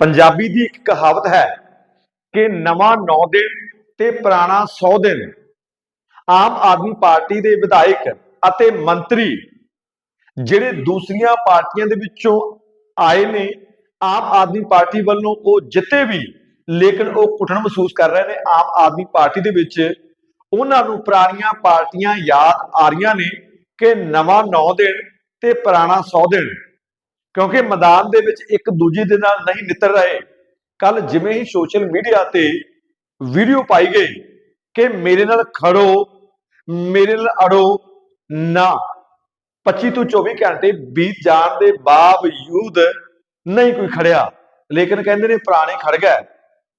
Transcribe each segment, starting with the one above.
ਪੰਜਾਬੀ ਦੀ ਇੱਕ ਕਹਾਵਤ ਹੈ ਕਿ ਨਵਾਂ 9 ਦਿਨ ਤੇ ਪੁਰਾਣਾ 100 ਦਿਨ। ਆਮ ਆਦਮੀ ਪਾਰਟੀ ਦੇ ਵਿਧਾਇਕ ਅਤੇ ਮੰਤਰੀ ਜਿਹੜੇ ਦੂਸਰੀਆਂ ਪਾਰਟੀਆਂ ਦੇ ਵਿੱਚੋਂ ਆਏ ਨੇ, ਆਮ ਆਦਮੀ ਪਾਰਟੀ ਵੱਲੋਂ ਉਹ ਜਿੱਤੇ ਵੀ, ਲੇਕਿਨ ਉਹ ਘੁਟਣ ਮਹਿਸੂਸ ਕਰ ਰਹੇ ਨੇ। ਆਮ ਆਦਮੀ ਪਾਰਟੀ ਦੇ ਵਿੱਚ ਉਹਨਾਂ ਨੂੰ ਪੁਰਾਣੀਆਂ ਪਾਰਟੀਆਂ ਯਾਦ ਆ ਰਹੀਆਂ ਨੇ ਕਿ ਨਵਾਂ 9 ਦਿਨ ਤੇ ਪੁਰਾਣਾ 100 ਦਿਨ। ਕਿਉਂਕਿ ਮੈਦਾਨ ਦੇ ਵਿੱਚ ਇੱਕ ਦੂਜੇ ਦੇ ਨਾਲ ਨਹੀਂ ਨਿੱਤਰ ਰਹੇ। ਕੱਲ ਜਿਵੇਂ ਹੀ ਸੋਸ਼ਲ ਮੀਡੀਆ ਤੇ ਵੀਡੀਓ ਪਾਈ ਗਈ ਕਿ ਮੇਰੇ ਨਾਲ ਖੜੋ, ਮੇਰੇ ਨਾਲ ਅੜੋ, ਨਾ। 25 ਤੋਂ 24 ਘੰਟੇ ਬੀਤ ਜਾਣ ਦੇ ਬਾਵਜੂਦ ਨਹੀਂ ਕੋਈ ਖੜਿਆ। ਲੇਕਿਨ ਕਹਿੰਦੇ ਨੇ ਪੁਰਾਣੇ ਖੜ ਗਏ।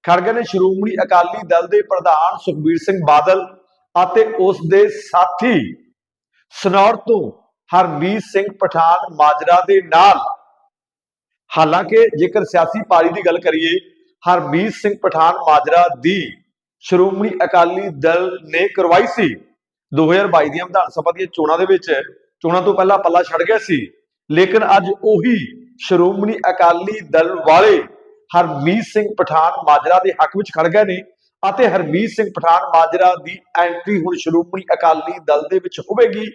ਖੜ ਗਏ ਨੇ ਸ਼੍ਰੋਮਣੀ ਅਕਾਲੀ ਦਲ ਦੇ ਪ੍ਰਧਾਨ ਸੁਖਬੀਰ ਸਿੰਘ ਬਾਦਲ ਅਤੇ ਉਸ ਦੇ ਸਾਥੀ ਸਨੌਰ ਤੋਂ ਹਰਮੀਤ ਸਿੰਘ ਪਠਾਨ ਮਾਜਰਾ ਦੇ ਨਾਲ ਹਾਲਾਂਕਿ ਜੇਕਰ ਸਿਆਸੀ ਪਾਰੀ ਦੀ ਗੱਲ ਕਰੀਏ, ਹਰਮੀਤ ਸਿੰਘ ਪਠਾਨ ਮਾਜਰਾ ਦੀ ਸ਼੍ਰੋਮਣੀ ਅਕਾਲੀ ਦਲ ਨੇ ਕਰਵਾਈ ਸੀ। 2022 ਦੀਆਂ ਵਿਧਾਨ ਸਭਾ ਦੀਆਂ ਚੋਣਾਂ ਦੇ ਵਿੱਚ ਚੋਣਾਂ ਤੋਂ ਪਹਿਲਾਂ ਪੱਲਾ ਛੱਡ ਗਿਆ ਸੀ। ਲੇਕਿਨ ਅੱਜ ਉਹੀ ਸ਼੍ਰੋਮਣੀ ਅਕਾਲੀ ਦਲ ਵਾਲੇ ਹਰਮੀਤ ਸਿੰਘ ਪਠਾਨ ਮਾਜਰਾ ਦੇ ਹੱਕ ਵਿੱਚ ਖੜ ਗਏ ਨੇ ਅਤੇ ਹਰਮੀਤ ਸਿੰਘ ਪਠਾਨ ਮਾਜਰਾ ਦੀ ਐਂਟਰੀ ਹੁਣ ਸ਼੍ਰੋਮਣੀ ਅਕਾਲੀ ਦਲ ਦੇ ਵਿੱਚ ਹੋਵੇਗੀ।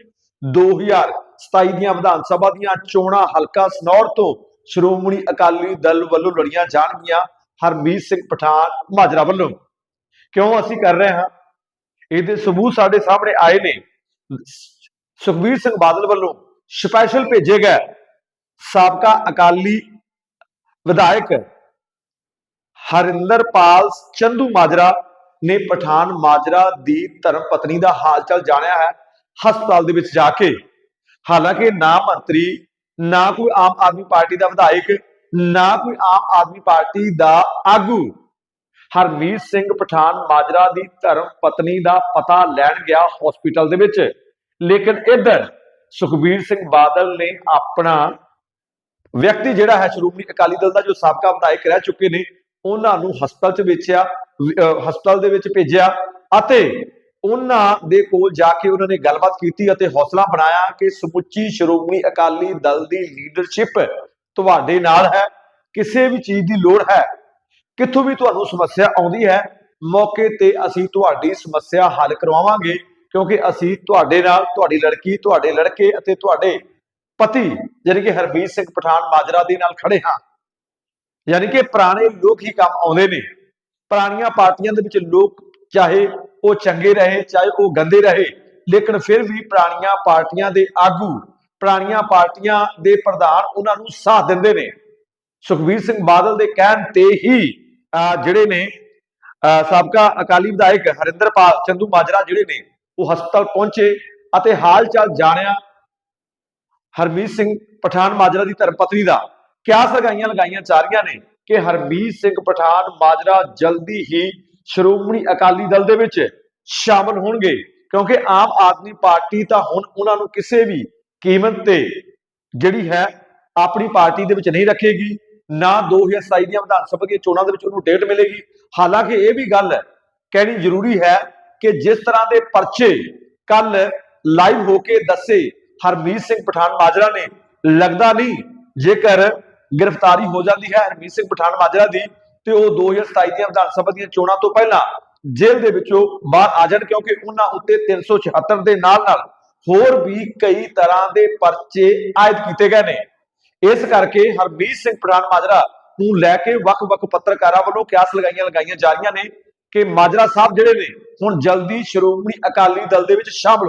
2027 ਦੀਆਂ ਵਿਧਾਨ ਸਭਾ ਦੀਆਂ ਚੋਣਾਂ ਹਲਕਾ ਸਨੌਰ ਤੋਂ ਸ਼੍ਰੋਮਣੀ ਅਕਾਲੀ ਦਲ ਵੱਲੋਂ ਲੜੀਆਂ ਜਾਣਗੀਆਂ, ਹਰਮੀਤ ਸਿੰਘ ਪਠਾਨ ਮਾਜਰਾ ਵੱਲੋਂ। ਕਿਉਂ ਅਸੀਂ ਕਰ ਰਹੇ ਹਾਂ? ਇਹਦੇ ਸਬੂਤ ਸਾਡੇ ਸਾਹਮਣੇ ਆਏ ਨੇ। ਸੁਖਬੀਰ ਸਿੰਘ ਬਾਦਲ ਵੱਲੋਂ ਸਪੈਸ਼ਲ ਭੇਜੇ ਗਏ ਸਾਬਕਾ ਅਕਾਲੀ ਵਿਧਾਇਕ ਹਰਿੰਦਰਪਾਲ ਚੰਦੂ ਮਾਜਰਾ ਨੇ ਪਠਾਨ ਮਾਜਰਾ ਦੀ ਧਰਮ ਪਤਨੀ ਦਾ ਹਾਲਚਲ ਜਾਣਿਆ ਹੈ ਹਸਪਤਾਲ ਦੇ ਵਿੱਚ ਜਾ ਕੇ। ਹਾਲਾਂਕਿ ਨਾ ਮੰਤਰੀ ਨਾ ਕੋਈ ਆਮ ਆਦਮੀ ਪਾਰਟੀ ਦਾ ਵਿਧਾਇਕ, ਨਾ ਕੋਈ ਆਮ ਆਦਮੀ ਪਾਰਟੀ ਦਾ ਆਗੂ। ਹਰਮੀਤ ਸਿੰਘ ਪਠਾਨ ਮਾਜਰਾ ਦੀ ਧਰਮ ਪਤਨੀ ਦਾ ਪਤਾ ਲੈਣ ਗਿਆ ਹਸਪੀਟਲ ਦੇ ਵਿੱਚ। ਲੇਕਿਨ ਇੱਧਰ ਸੁਖਬੀਰ ਸਿੰਘ ਬਾਦਲ ਨੇ ਆਪਣਾ ਵਿਅਕਤੀ ਜਿਹੜਾ ਹੈ ਸ਼੍ਰੋਮਣੀ ਅਕਾਲੀ ਦਲ ਦਾ, ਜੋ ਸਾਬਕਾ ਵਿਧਾਇਕ ਰਹਿ ਚੁੱਕੇ ਨੇ, ਉਹਨਾਂ ਨੂੰ ਹਸਪਤਾਲ 'ਚ ਵੇਚਿਆ ਹਸਪਤਾਲ ਦੇ ਵਿੱਚ ਭੇਜਿਆ ਅਤੇ ਉਹਨਾਂ ਦੇ ਕੋਲ ਜਾ ਕੇ ਉਹਨਾਂ ਨੇ ਗੱਲਬਾਤ ਕੀਤੀ ਅਤੇ ਹੌਸਲਾ ਬਣਾਇਆ ਕਿ ਸਮੁੱਚੀ ਸ਼੍ਰੋਮਣੀ ਅਕਾਲੀ ਦਲ ਦੀ ਲੀਡਰਸ਼ਿਪ ਤੁਹਾਡੇ ਨਾਲ ਹੈ, ਕਿਸੇ ਵੀ ਚੀਜ਼ ਦੀ ਲੋੜ ਹੈ। ਕਿੱਥੋਂ ਵੀ ਤੁਹਾਨੂੰ ਸਮੱਸਿਆ ਆਉਂਦੀ ਹੈ, ਮੌਕੇ ਤੇ ਅਸੀਂ ਤੁਹਾਡੀ ਸਮੱਸਿਆ ਹੱਲ ਕਰਵਾਵਾਂਗੇ, ਕਿਉਂਕਿ ਅਸੀਂ ਤੁਹਾਡੇ ਨਾਲ, ਤੁਹਾਡੀ ਲੜਕੀ, ਤੁਹਾਡੇ ਲੜਕੇ ਅਤੇ ਤੁਹਾਡੇ ਪਤੀ ਯਾਨੀ ਕਿ ਹਰਬੀਰ ਸਿੰਘ ਪਠਾਨ ਮਾਜਰਾ ਦੇ ਨਾਲ ਖੜੇ ਹਾਂ। ਯਾਨੀ ਕਿ ਪੁਰਾਣੇ ਲੋਕ ਹੀ ਕੰਮ ਆਉਂਦੇ ਨੇ। ਪੁਰਾਣੀਆਂ ਪਾਰਟੀਆਂ ਦੇ ਵਿੱਚ ਲੋਕ, ਚਾਹੇ ਉਹ ਚੰਗੇ ਰਹੇ, ਚਾਹੇ ਉਹ ਗੰਦੇ ਰਹੇ, ਲੇਕਿਨ ਫਿਰ ਵੀ ਪੁਰਾਣੀਆਂ ਪਾਰਟੀਆਂ ਦੇ ਆਗੂ, ਪੁਰਾਣੀਆਂ ਪਾਰਟੀਆਂ ਦੇ ਪ੍ਰਧਾਨ ਉਹਨਾਂ ਨੂੰ ਸਾਥ ਦਿੰਦੇ ਨੇ। ਸੁਖਬੀਰ ਸਿੰਘ ਬਾਦਲ ਦੇ ਕਹਿਣ ਤੇ ਹੀ ਜਿਹੜੇ ਨੇ ਸਾਬਕਾ ਅਕਾਲੀ ਵਿਧਾਇਕ ਹਰਿੰਦਰਪਾਲ ਚੰਦੂ ਮਾਜਰਾ ਜਿਹੜੇ ਨੇ, ਉਹ ਹਸਪਤਾਲ ਪਹੁੰਚੇ ਅਤੇ ਹਾਲ ਚਾਲ ਜਾਣਿਆ ਹਰਮੀਤ ਸਿੰਘ ਪਠਾਨ ਮਾਜਰਾ ਦੀ ਧਰਮ ਪਤਨੀ ਦਾ। ਕਿਆ ਲਗਾਈਆਂ ਲਗਾਈਆਂ ਜਾ ਰਹੀਆਂ ਨੇ ਕਿ ਹਰਮੀਤ ਸਿੰਘ ਪਠਾਨ ਮਾਜਰਾ ਜਲਦੀ ਹੀ ਸ਼੍ਰੋਮਣੀ ਅਕਾਲੀ ਦਲ ਦੇ ਵਿੱਚ ਸ਼ਾਮਲ ਹੋਣਗੇ। ਕਿਉਂਕਿ ਆਮ ਆਦਮੀ ਪਾਰਟੀ ਤਾਂ ਹੁਣ ਉਹਨਾਂ ਨੂੰ ਕਿਸੇ ਵੀ ਕੀਮਤ ਤੇ ਜਿਹੜੀ ਹੈ, ਆਪਣੀ ਪਾਰਟੀ ਦੇ ਵਿੱਚ ਨਹੀਂ ਰੱਖੇਗੀ। ਨਾ 2027 ਦੀਆਂ ਵਿਧਾਨ ਸਭਾ ਦੀਆਂ ਚੋਣਾਂ ਦੇ ਵਿੱਚ ਉਹਨੂੰ ਡੇਟ ਮਿਲੇਗੀ। ਹਾਲਾਂਕਿ ਇਹ ਵੀ ਗੱਲ ਕਹਿਣੀ ਜ਼ਰੂਰੀ ਹੈ ਕਿ ਜਿਸ ਤਰ੍ਹਾਂ ਦੇ ਪਰਚੇ ਕੱਲ ਲਾਈਵ ਹੋ ਕੇ ਦੱਸੇ ਹਰਮੀਤ ਸਿੰਘ ਪਠਾਨ ਮਾਜਰਾ ਨੇ, ਲੱਗਦਾ ਨਹੀਂ ਜੇਕਰ ਗ੍ਰਿਫਤਾਰੀ ਹੋ ਜਾਂਦੀ ਹੈ ਹਰਮੀਤ ਸਿੰਘ ਪਠਾਨ ਮਾਜਰਾ ਦੀ ਤੇ ਉਹ 2027 ਦੀਆਂ ਵਿਧਾਨ ਸਭਾ ਦੀਆਂ ਚੋਣਾਂ ਤੋਂ ਪਹਿਲਾਂ ਜੇਲ੍ਹ ਦੇ ਵਿੱਚੋਂ ਬਾਹਰ ਆ ਜਾਣ ਕਿਉਂਕਿ ਉਹਨਾਂ ਉੱਤੇ 376 ਦੇ ਨਾਲ ਨਾਲ ਹੋਰ ਵੀ ਕਈ ਤਰ੍ਹਾਂ ਦੇ ਪਰਚੇ ਆਇਦ ਕੀਤੇ ਗਏ ਨੇ। ਇਸ ਕਰਕੇ ਹਰਮੀਤ ਸਿੰਘ ਪਠਾਨ ਮਾਜਰਾ ਨੂੰ ਲੈ ਕੇ ਵੱਖ-ਵੱਖ ਪੱਤਰਕਾਰਾਂ ਵੱਲੋਂ ਕਿਆਸ ਲਗਾਈਆਂ ਲਗਾਈਆਂ ਜਾ ਰਹੀਆਂ ਨੇ ਕਿ ਮਾਜਰਾ ਸਾਹਿਬ ਜਿਹੜੇ ਨੇ ਹੁਣ ਜਲਦੀ ਸ਼੍ਰੋਮਣੀ ਅਕਾਲੀ ਦਲ ਦੇ ਵਿੱਚ ਸ਼ਾਮਲ